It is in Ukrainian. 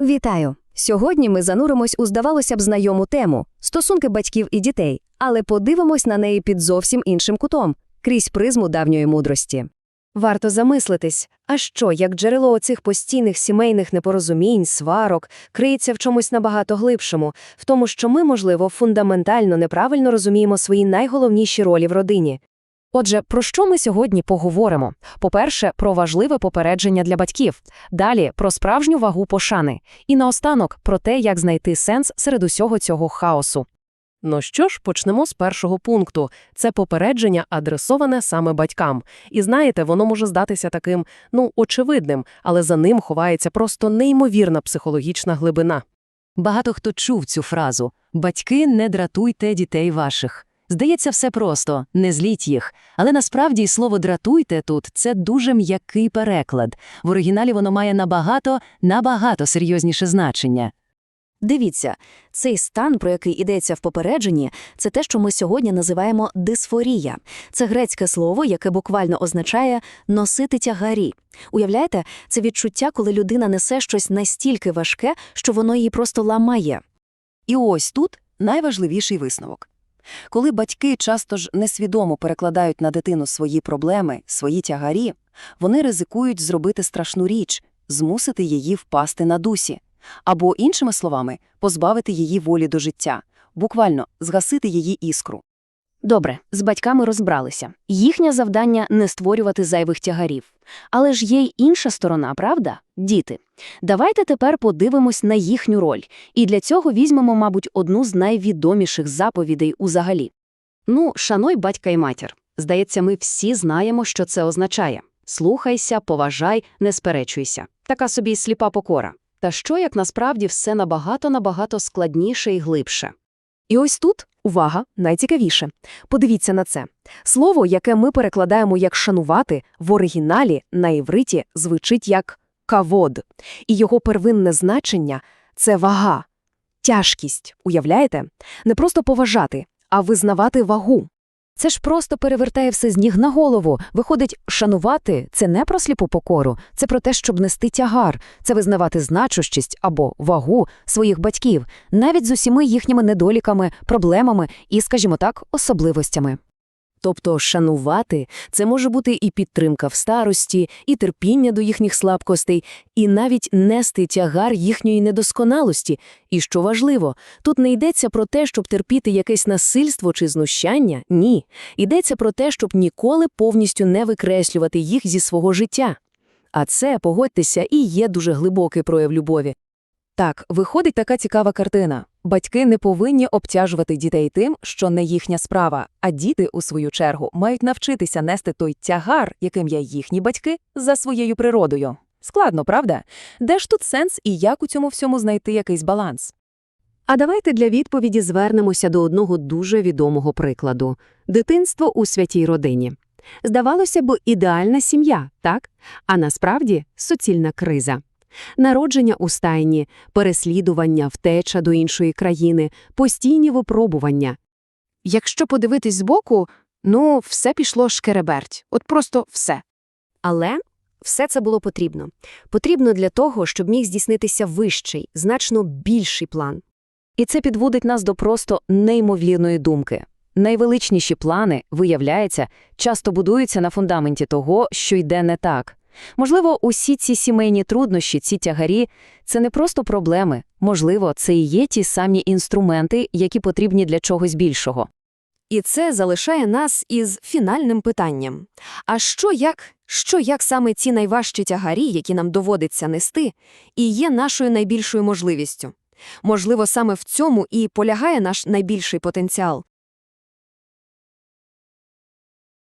Вітаю! Сьогодні ми зануримось у, здавалося б, знайому тему стосунки батьків і дітей, але подивимось на неї під зовсім іншим кутом крізь призму давньої мудрості. Варто замислитись, а що, як джерело оцих постійних сімейних непорозумінь, сварок, криється в чомусь набагато глибшому, в тому, що ми, можливо, фундаментально неправильно розуміємо свої найголовніші ролі в родині. Отже, про що ми сьогодні поговоримо? По-перше, про важливе попередження для батьків, далі про справжню вагу пошани, і наостанок про те, як знайти сенс серед усього цього хаосу. Ну що ж, почнемо з першого пункту. Це попередження адресоване саме батькам. І знаєте, воно може здатися таким, ну, очевидним, але за ним ховається просто неймовірна психологічна глибина. Багато хто чув цю фразу Батьки, не дратуйте дітей ваших. Здається, все просто, не зліть їх. Але насправді слово дратуйте тут це дуже м'який переклад. В оригіналі воно має набагато, набагато серйозніше значення. Дивіться, цей стан, про який йдеться в попередженні, це те, що ми сьогодні називаємо дисфорія. Це грецьке слово, яке буквально означає носити тягарі. Уявляєте, це відчуття, коли людина несе щось настільки важке, що воно її просто ламає. І ось тут найважливіший висновок. Коли батьки часто ж несвідомо перекладають на дитину свої проблеми, свої тягарі, вони ризикують зробити страшну річ, змусити її впасти на дусі. Або, іншими словами, позбавити її волі до життя, буквально згасити її іскру. Добре, з батьками розбралися. Їхнє завдання не створювати зайвих тягарів. Але ж є й інша сторона, правда? Діти. Давайте тепер подивимось на їхню роль. І для цього візьмемо, мабуть, одну з найвідоміших заповідей узагалі. Ну, шануй батька і матір. Здається, ми всі знаємо, що це означає. Слухайся, поважай, не сперечуйся. Така собі сліпа покора. Та що, як насправді все набагато-набагато складніше і глибше. І ось тут, увага, найцікавіше. Подивіться на це. Слово, яке ми перекладаємо як «шанувати», в оригіналі на івриті звучить як «кавод». І його первинне значення – це вага, тяжкість, уявляєте? Не просто поважати, а визнавати вагу. Це ж просто перевертає все з ніг на голову. Виходить, шанувати – це не про сліпу покору, це про те, щоб нести тягар, це визнавати значущість або вагу своїх батьків, навіть з усіми їхніми недоліками, проблемами і, скажімо так, особливостями. Тобто шанувати – це може бути і підтримка в старості, і терпіння до їхніх слабкостей, і навіть нести тягар їхньої недосконалості. І що важливо, тут не йдеться про те, щоб терпіти якесь насильство чи знущання, ні. Йдеться про те, щоб ніколи повністю не викреслювати їх зі свого життя. А це, погодьтеся, і є дуже глибокий прояв любові. Так, виходить така цікава картина. Батьки не повинні обтяжувати дітей тим, що не їхня справа, а діти, у свою чергу, мають навчитися нести той тягар, яким є їхні батьки, за своєю природою. Складно, правда? Де ж тут сенс і як у цьому всьому знайти якийсь баланс? А давайте для відповіді звернемося до одного дуже відомого прикладу – дитинство у святій родині. Здавалося б, ідеальна сім'я, так? А насправді – суцільна криза. Народження у стайні, переслідування, втеча до іншої країни, постійні випробування. Якщо подивитись збоку, ну, все пішло шкереберть. От просто все. Але все це було потрібно. Потрібно для того, щоб міг здійснитися вищий, значно більший план. І це підводить нас до просто неймовірної думки. Найвеличніші плани, виявляється, часто будуються на фундаменті того, що йде не так. Можливо, усі ці сімейні труднощі, ці тягарі – це не просто проблеми. Можливо, це і є ті самі інструменти, які потрібні для чогось більшого. І це залишає нас із фінальним питанням. А що як, що як саме ці найважчі тягарі, які нам доводиться нести, і є нашою найбільшою можливістю? Можливо, саме в цьому і полягає наш найбільший потенціал